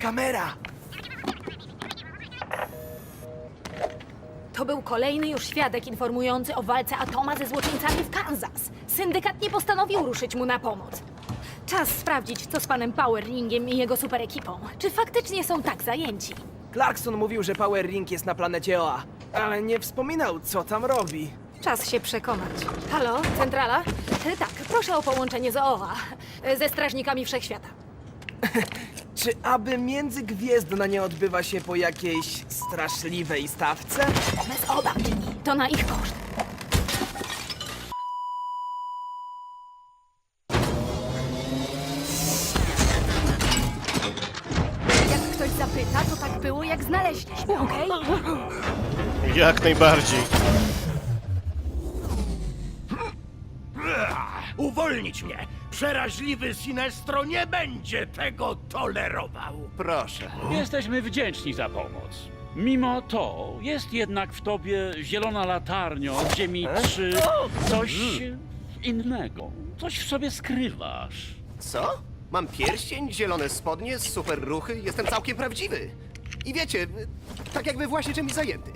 Kamera! To był kolejny już świadek informujący o walce Atoma ze złoczyńcami w Kansas. Syndykat nie postanowił ruszyć mu na pomoc. Czas sprawdzić, co z panem Powerringiem i jego super ekipą. Czy faktycznie są tak zajęci? Clarkson mówił, że Power Ring jest na planecie Oa, ale nie wspominał, co tam robi. Czas się przekonać. Halo, centrala? E, Tak, proszę o połączenie z OOA, e, ze strażnikami wszechświata. Czy aby międzygwiezdna nie odbywa się po jakiejś straszliwej stawce? Bez obaw. To na ich koszt. Jak ktoś zapyta, to tak było, jak znaleźliśmy, okej? Jak najbardziej. Uwolnić mnie! Przeraźliwy Sinestro nie będzie tego tolerował! Proszę. Jesteśmy wdzięczni za pomoc. Mimo to jest jednak w tobie zielona latarnio z Ziemi 3 coś innego. Coś w sobie skrywasz. Co? Mam pierścień, zielone spodnie, super ruchy, jestem całkiem prawdziwy. I wiecie, tak jakby właśnie czymś zajęty.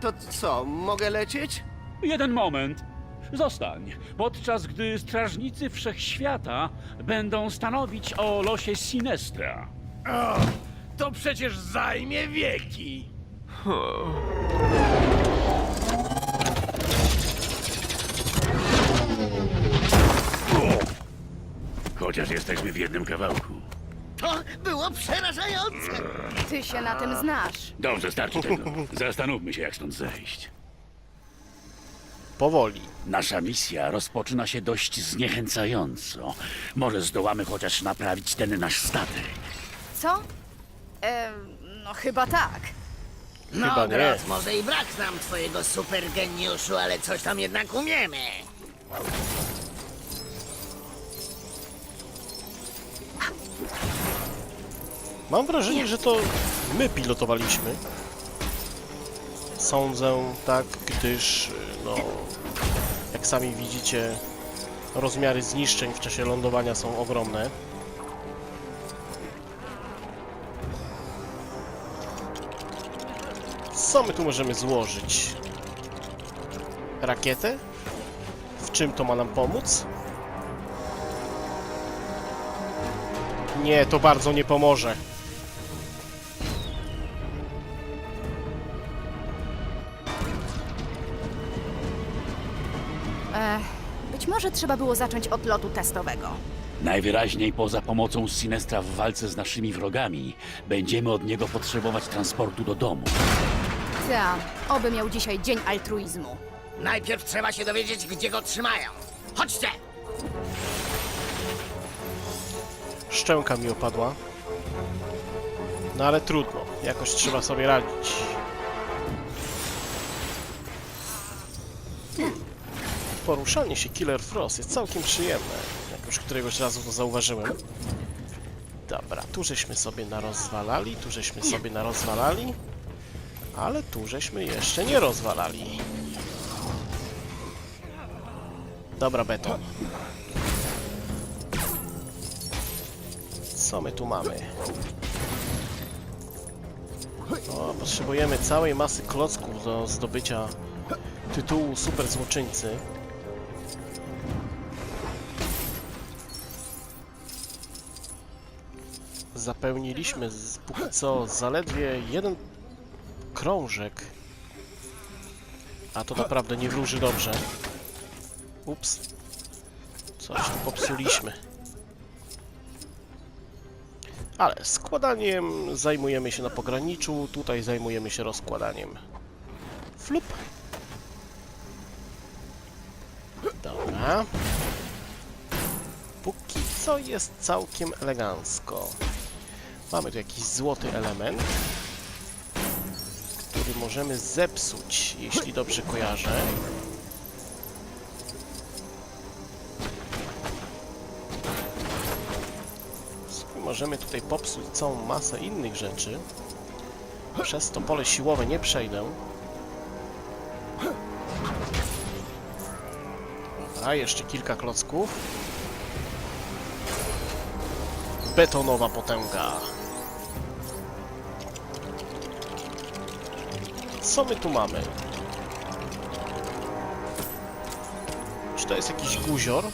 To co, mogę lecieć? Jeden moment. Zostań, podczas gdy strażnicy wszechświata będą stanowić o losie Sinestra. O, to przecież zajmie wieki! Chociaż jesteśmy w jednym kawałku. To było przerażające! Ty się na tym znasz. Dobrze, starczy tego. Zastanówmy się, jak stąd zejść. Powoli. Nasza misja rozpoczyna się dość zniechęcająco. Może zdołamy chociaż naprawić ten nasz statek. Co? E, no chyba tak. No, Chyba nie. Może i brak nam twojego super geniuszu, ale coś tam jednak umiemy. Mam wrażenie, że to my pilotowaliśmy. Sądzę tak, gdyż, no, jak sami widzicie, rozmiary zniszczeń w czasie lądowania są ogromne. Co my tu możemy złożyć? Rakietę? W czym to ma nam pomóc? Nie, to bardzo nie pomoże. Trzeba było zacząć od lotu testowego. Najwyraźniej poza pomocą Sinestra w walce z naszymi wrogami, będziemy od niego potrzebować transportu do domu. Ta, oby miał dzisiaj dzień altruizmu. Najpierw trzeba się dowiedzieć, gdzie go trzymają. Chodźcie! Szczęka mi opadła. No ale trudno, jakoś trzeba sobie radzić. Poruszanie się Killer Frost jest całkiem przyjemne, jak już któregoś razu to zauważyłem. Dobra, tu żeśmy sobie narozwalali, tu żeśmy sobie narozwalali, ale tu żeśmy jeszcze nie rozwalali. Dobra, beton. Co my tu mamy? O, potrzebujemy całej masy klocków do zdobycia tytułu super złoczyńcy. Zapełniliśmy z, póki co zaledwie jeden krążek. A to naprawdę nie wróży dobrze. Ups. Coś tu popsuliśmy. Ale składaniem zajmujemy się na pograniczu, tutaj zajmujemy się rozkładaniem. Flup. Dobra. Póki co jest całkiem elegancko. Mamy tu jakiś złoty element, który możemy zepsuć, jeśli dobrze kojarzę. Możemy tutaj popsuć całą masę innych rzeczy. Przez to pole siłowe nie przejdę. A jeszcze kilka klocków. Betonowa potęga. Co my tu mamy? Czy to jest jakiś guzior?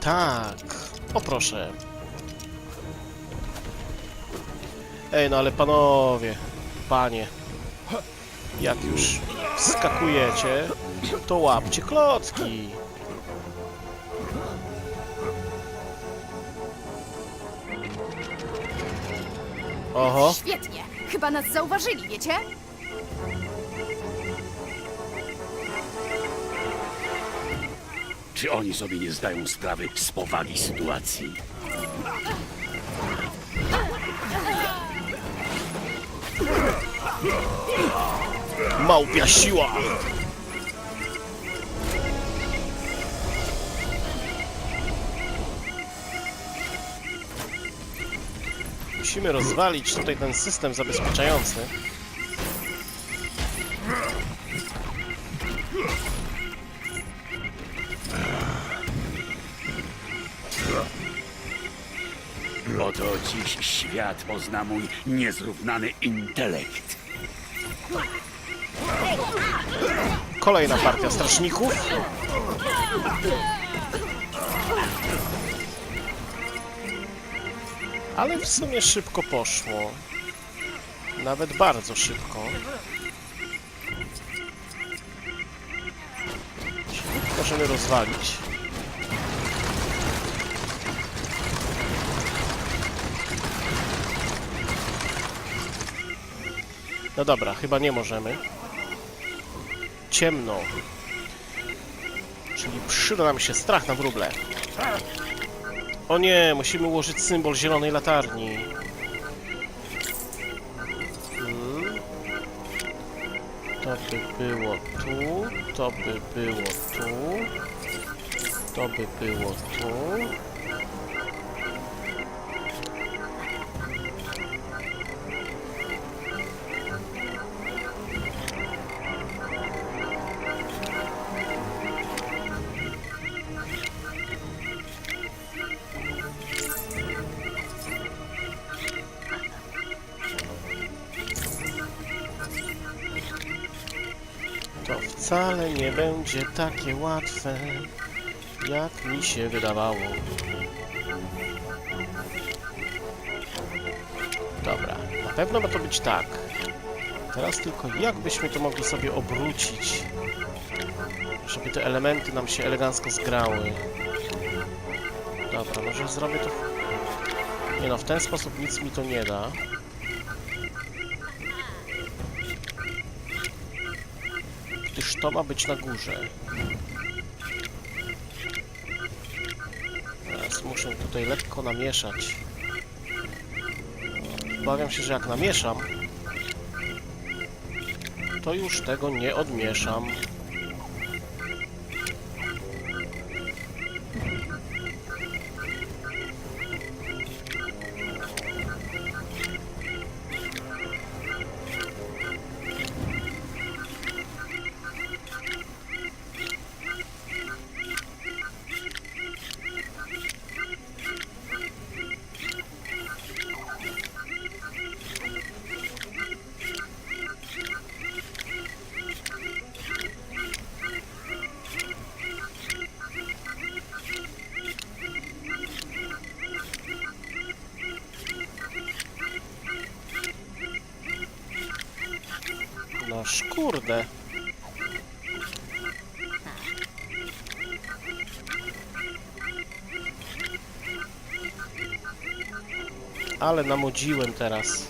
Tak. O proszę. Ej, no ale panowie, panie. Jak już wskakujecie, to łapcie klocki. Oho. Świetnie. Chyba nas zauważyli, wiecie? Czy oni sobie nie zdają sprawy z powagi sytuacji? Małpia siła! Musimy rozwalić tutaj ten system zabezpieczający. Oto dziś świat pozna mój niezrównany intelekt. Kolejna partia strażników. Ale w sumie szybko poszło. Nawet bardzo szybko. Możemy rozwalić. No dobra, chyba nie możemy ciemno. Czyli przyda nam się strach na wróble. O nie, musimy ułożyć symbol zielonej latarni. Hmm. To by było tu, to by było tu, to by było tu. Wcale nie będzie takie łatwe, jak mi się wydawało. Dobra, na pewno ma to być tak. Teraz tylko jak byśmy to mogli sobie obrócić, żeby te elementy nam się elegancko zgrały. Dobra, może zrobię to... w- Nie no, w ten sposób nic mi to nie da. Gdyż to ma być na górze. Teraz muszę tutaj lekko namieszać. Obawiam się, że jak namieszam, to już tego nie odmieszam. Ale namodziłem teraz.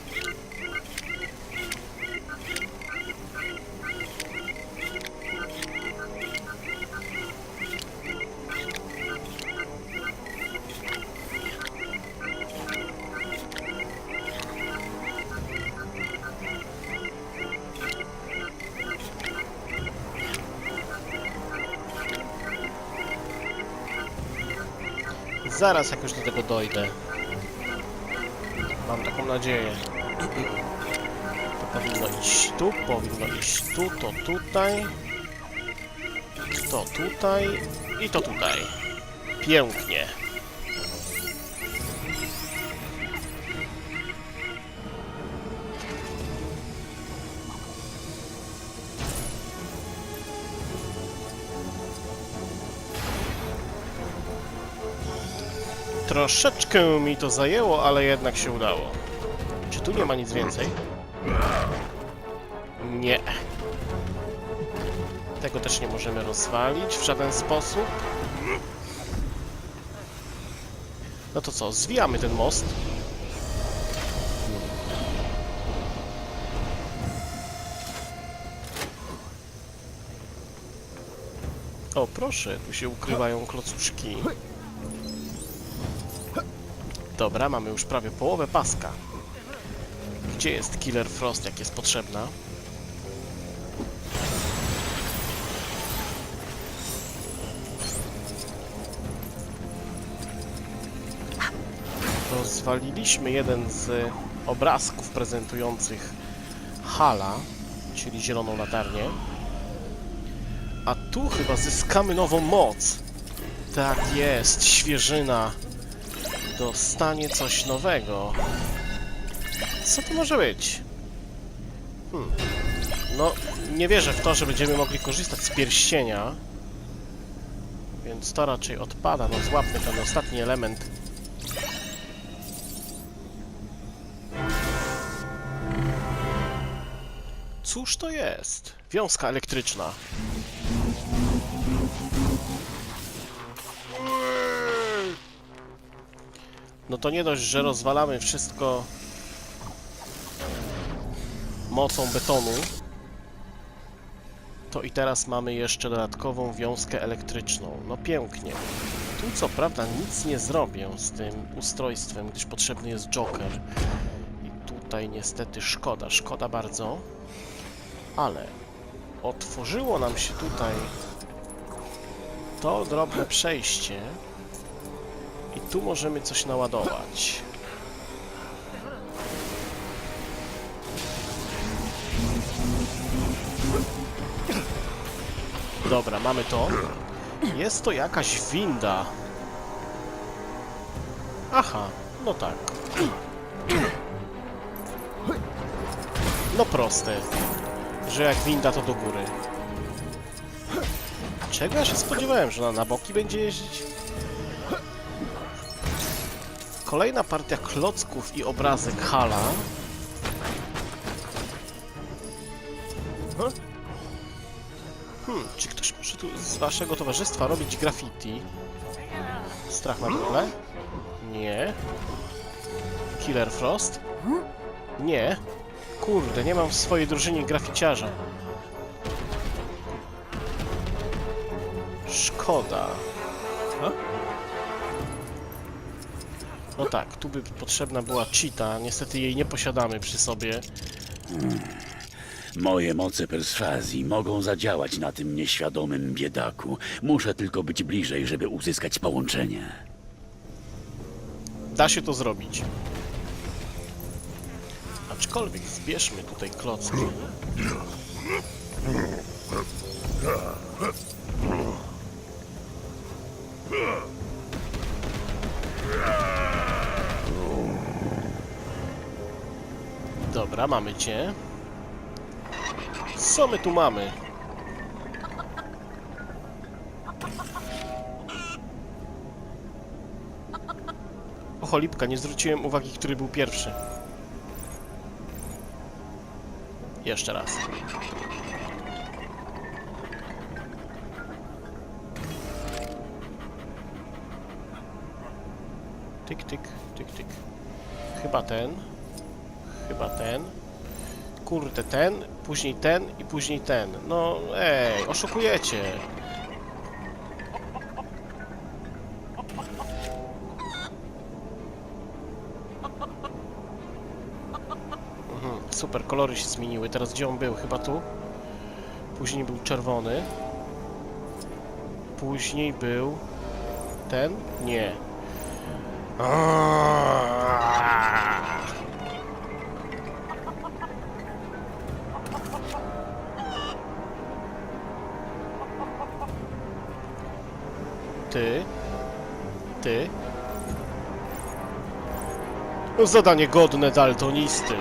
Zaraz jakoś do tego dojdę nadzieję. To powinno iść tu, powinno iść tu, to tutaj. To tutaj i to tutaj. Pięknie. Troszeczkę mi to zajęło, ale jednak się udało. Czy tu nie ma nic więcej? Nie. Tego też nie możemy rozwalić w żaden sposób. No to co, zwijamy ten most. O, proszę, tu się ukrywają klocuszki. Dobra, mamy już prawie połowę paska. Gdzie jest Killer Frost, jak jest potrzebna? Rozwaliliśmy jeden z obrazków prezentujących Hala, czyli zieloną latarnię. A tu chyba zyskamy nową moc. Tak jest, świeżyna. Dostanie coś nowego. Co to może być? Hmm. No, nie wierzę w to, że będziemy mogli korzystać z pierścienia. Więc to raczej odpada. No, złapmy ten ostatni element. Cóż to jest? Wiązka elektryczna. No to nie dość, że rozwalamy wszystko mocą betonu, to i teraz mamy jeszcze dodatkową wiązkę elektryczną. No pięknie. Tu co prawda nic nie zrobię z tym ustrojstwem, gdyż potrzebny jest Joker. I tutaj niestety szkoda, szkoda bardzo. Ale otworzyło nam się tutaj to drobne przejście. I tu możemy coś naładować. Dobra, mamy to. Jest to jakaś winda. Aha, no tak. No proste. Że jak winda to do góry. Czego ja się spodziewałem, że ona na boki będzie jeździć? Kolejna partia klocków i obrazek Hala. Waszego towarzystwa robić graffiti? Strach na dole? Nie. Killer Frost? Nie. Kurde, nie mam w swojej drużynie graficiarza. Szkoda. No tak, tu by potrzebna była cheata, niestety jej nie posiadamy przy sobie. Moje moce perswazji mogą zadziałać na tym nieświadomym biedaku. Muszę tylko być bliżej, żeby uzyskać połączenie. Da się to zrobić. Aczkolwiek zbierzmy tutaj klocki. Dobra, mamy cię. Co my tu mamy? O cholipka, nie zwróciłem uwagi, który był pierwszy. Jeszcze raz. Tyk, tyk, tyk, tyk. Chyba ten. Chyba ten. Kurde, ten, później ten i później ten. No, ej, oszukujecie. Mhm, super, kolory się zmieniły. Teraz gdzie on był? Chyba tu? Później był czerwony. Później był... Ten? Nie. Aaaa! Ty. Zadanie godne daltonisty.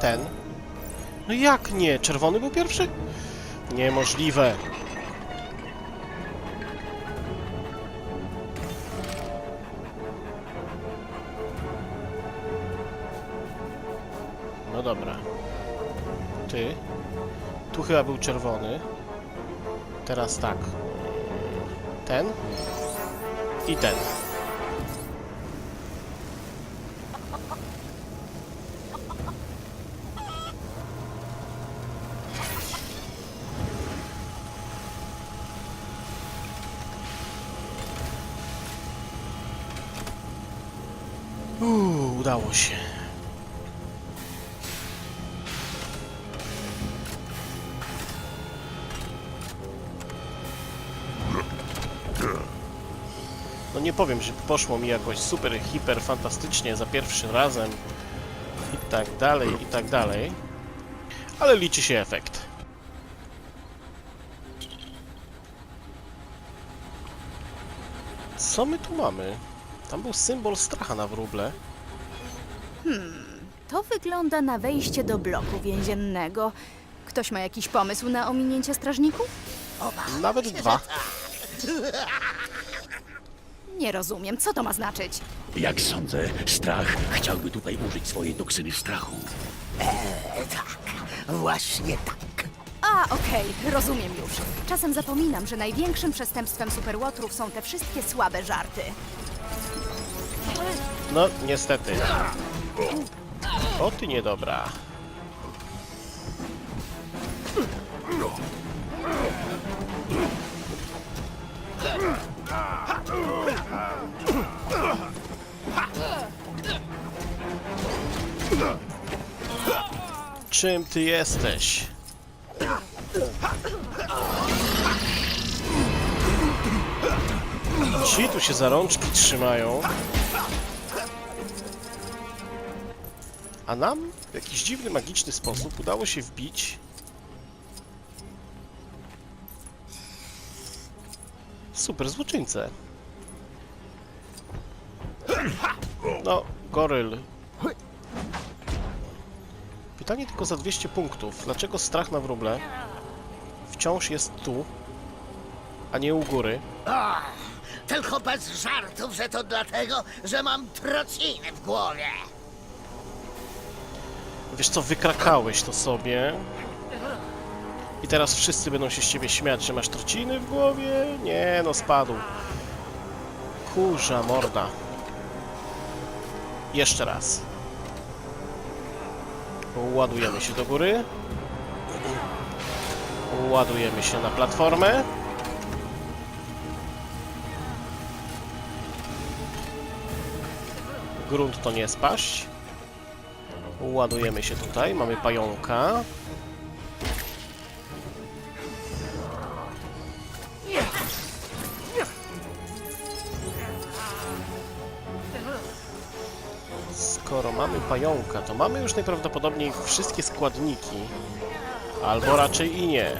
Ten. No jak nie? Czerwony był pierwszy? Niemożliwe. Chyba był czerwony. Teraz tak. Ten. I ten. Uuu, udało się. Nie powiem, że poszło mi jakoś super, hiper, fantastycznie za pierwszym razem i tak dalej, i tak dalej. Ale liczy się efekt. Co my tu mamy? Tam był symbol stracha na wróble. To wygląda na wejście do bloku więziennego. Ktoś ma jakiś pomysł na ominięcie strażników? Nawet dwa. Nie rozumiem, co to ma znaczyć. Jak sądzę, strach chciałby tutaj użyć swojej toksyny strachu. Właśnie tak. A, okej, rozumiem już. Czasem zapominam, że największym przestępstwem superłotrów są te wszystkie słabe żarty. No, niestety. O ty niedobra. Czym ty jesteś? Ci tu się za rączki trzymają. A nam w jakiś dziwny, magiczny sposób udało się wbić super złoczyńcę. No, goryl. Pytanie tylko za 200 punktów. Dlaczego strach na wróble wciąż jest tu, a nie u góry? O, tylko bez żartów, że to dlatego, że mam trociny w głowie. Wiesz co, wykrakałeś to sobie. I teraz wszyscy będą się z ciebie śmiać, że masz trociny w głowie? Nie, no spadł. Kurza morda. Jeszcze raz. Ładujemy się do góry. Ładujemy się na platformę. Grunt to nie spaść. Ładujemy się tutaj, mamy pająka. Pająka, to mamy już najprawdopodobniej wszystkie składniki. Albo raczej i nie.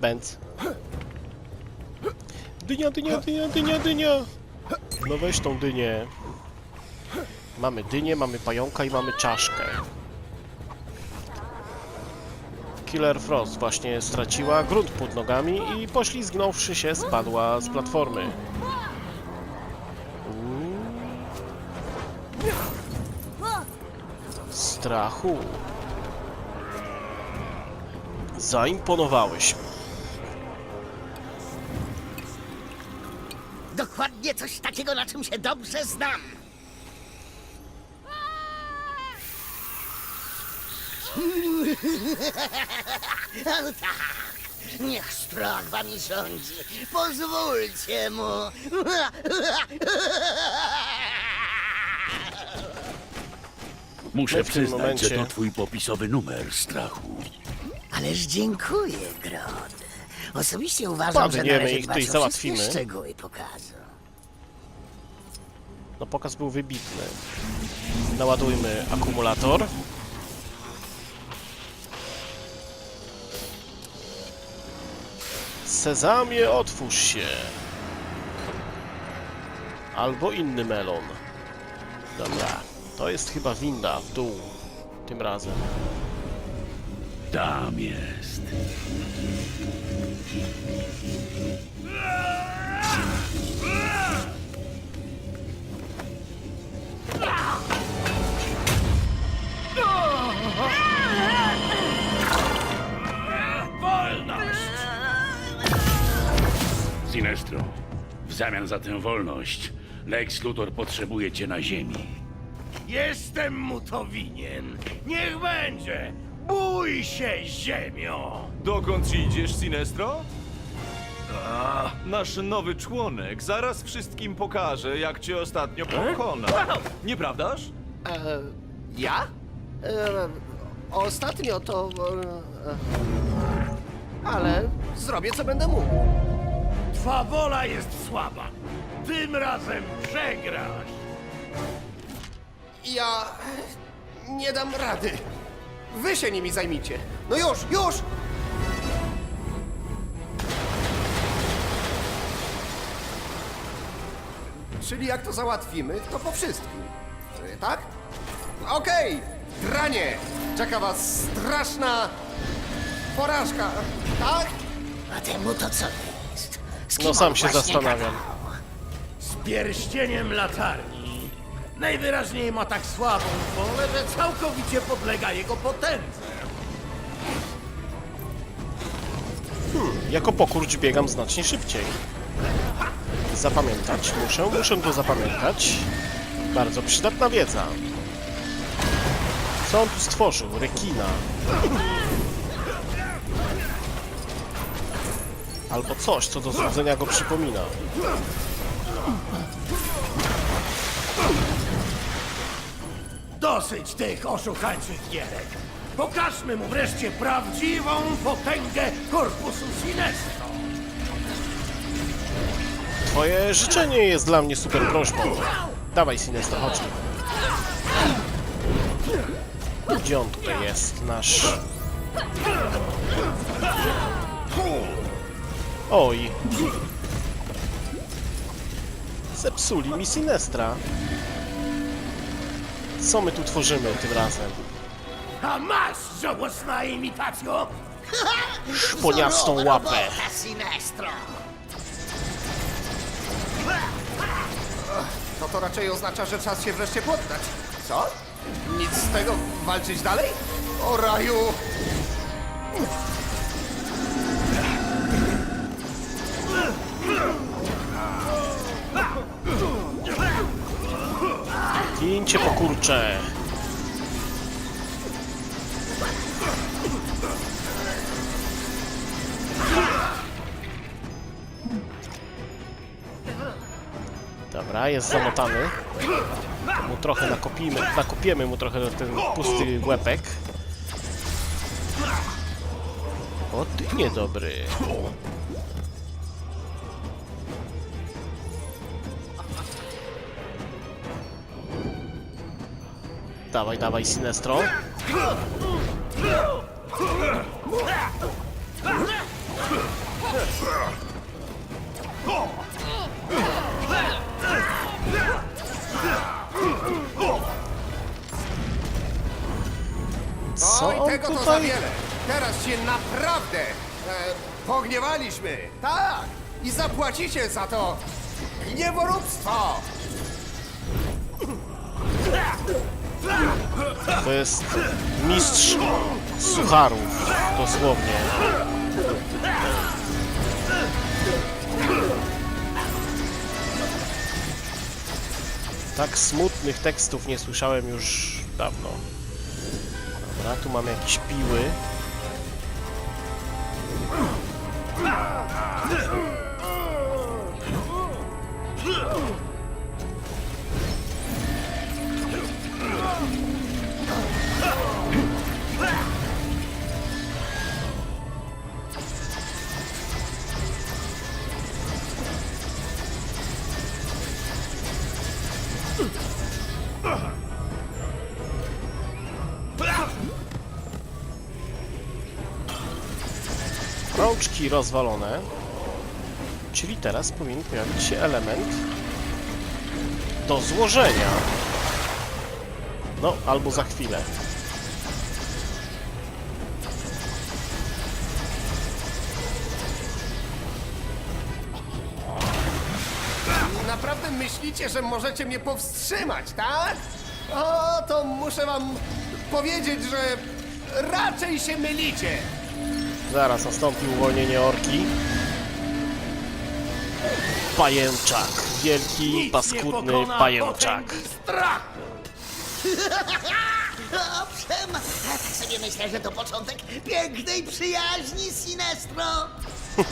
Benz. Dynia, dynia, dynia, dynia, dynia. No weź tą dynię. Mamy dynię, mamy pająka i mamy czaszkę. Killer Frost właśnie straciła grunt pod nogami i poślizgnąwszy się spadła z platformy. Strachu. Zaimponowałeś. Dokładnie coś takiego, na czym się dobrze znam. O tak, niech strach wami rządzi. Pozwólcie mu. Muszę w tym przyznać, momencie- że to twój popisowy numer strachu. Ależ dziękuję, Grod. Osobiście uważam, że Padniemy należy ich dbać tutaj o załatwimy. wszystkie szczegóły pokazu. No pokaz był wybitny. Naładujmy akumulator. Sezamie, otwórz się. Albo inny melon. Dobra, to jest chyba winda w dół. Tym razem. Tam jest. Sinestro, w zamian za tę wolność, Lex Luthor potrzebuje cię na ziemi. Jestem mu to winien. Niech będzie. Bój się, ziemio! Dokąd idziesz, Sinestro? Nasz nowy członek zaraz wszystkim pokaże, jak cię ostatnio pokonał. Nieprawdaż? E, ja? E, ostatnio to... E, ale zrobię, co będę mógł. Twa wola jest słaba. Tym razem przegrasz. Ja... nie dam rady. Wy się nimi zajmijcie. No już, już! Czyli jak to załatwimy, to po wszystkim. E, Tak? Okej! Dranie! Czeka was straszna... porażka, tak? A temu to co? Z kim No sam on się właśnie zastanawiam. gadał? Z pierścieniem latarni. Najwyraźniej ma tak słabą wolę, że całkowicie podlega jego potędze. Jako pokurcz biegam znacznie szybciej. Zapamiętać muszę, muszę to zapamiętać. Bardzo przydatna wiedza. Co on tu stworzył? Rekina. Albo coś, co do złudzenia go przypomina. Dosyć tych oszukańczych gierek. Pokażmy mu wreszcie prawdziwą potęgę korpusu Sinestro. Twoje życzenie jest dla mnie super prośbą. Dawaj, Sinestro, chodź. Gdzie on tutaj jest, nasz... Oj. Zepsuli mi Sinestra. Co my tu tworzymy tym razem? A masz, żałosna imitacjo! Szponiastą łapę. No to raczej oznacza, że czas się wreszcie poddać. Co? Nic z tego, walczyć dalej? O raju! Gincie po kurcze. Dobra, jest zamotany. Mu trochę nakopimy, nakopiemy mu trochę ten pusty łepek. O ty niedobry. Dawaj, dawaj, Sinestro. Co Oj, on tego to za tutaj... wiele. Teraz się naprawdę e, pogniewaliśmy. Tak! I zapłacicie za to gnieworóbstwo! To jest mistrz sucharów, dosłownie. Tak smutnych tekstów nie słyszałem już dawno. Dobra, tu mamy jakieś piły. Rozwalone. Czyli teraz powinien pojawić się element do złożenia. No, albo za chwilę. Naprawdę myślicie, że możecie mnie powstrzymać, tak? O, to muszę wam powiedzieć, że raczej się mylicie. Zaraz nastąpi uwolnienie orki. Pajęczak. Wielki, paskudny pajęczak. strachu! Owszem, tak sobie myślę, że to początek pięknej przyjaźni, Sinestro.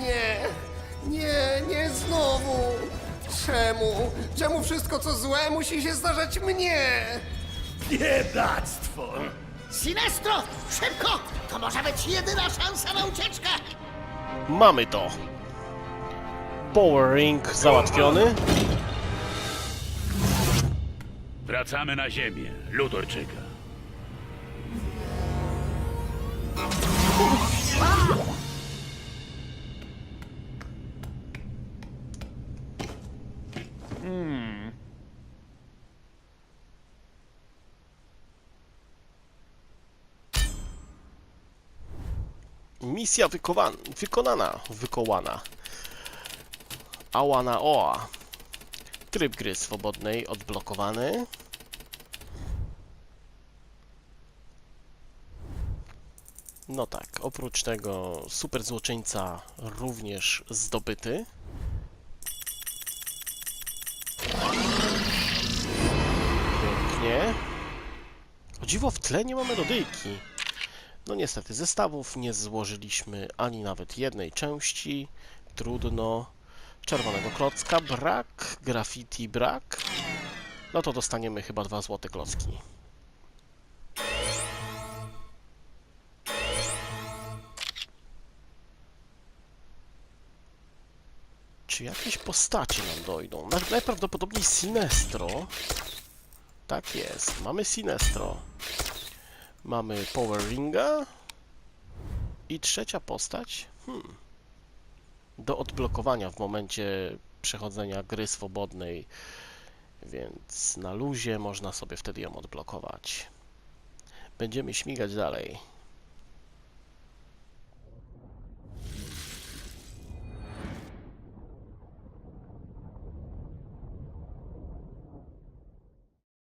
Nie, nie, nie znowu. Czemu? Czemu wszystko co złe musi się zdarzać mnie? Biedactwo! Sinestro, szybko! To może być jedyna szansa na ucieczkę! Mamy to. Power Ring załatwiony. Wracamy na ziemię, Ludorczyka. Misja wykowan- wykonana. Wykołana. Ałana oa. Tryb gry swobodnej odblokowany. No tak, oprócz tego super złoczyńca również zdobyty. Pięknie. O dziwo w tle nie ma melodyjki. No niestety zestawów nie złożyliśmy ani nawet jednej części. Trudno. Czerwonego klocka brak, graffiti brak. No to dostaniemy chyba dwa złote klocki. Czy jakieś postacie nam dojdą? Na- Najprawdopodobniej Sinestro. Tak jest, mamy Sinestro. Mamy Power Ringa. I trzecia postać. Hmm. Do odblokowania w momencie przechodzenia gry swobodnej. Więc na luzie można sobie wtedy ją odblokować. Będziemy śmigać dalej.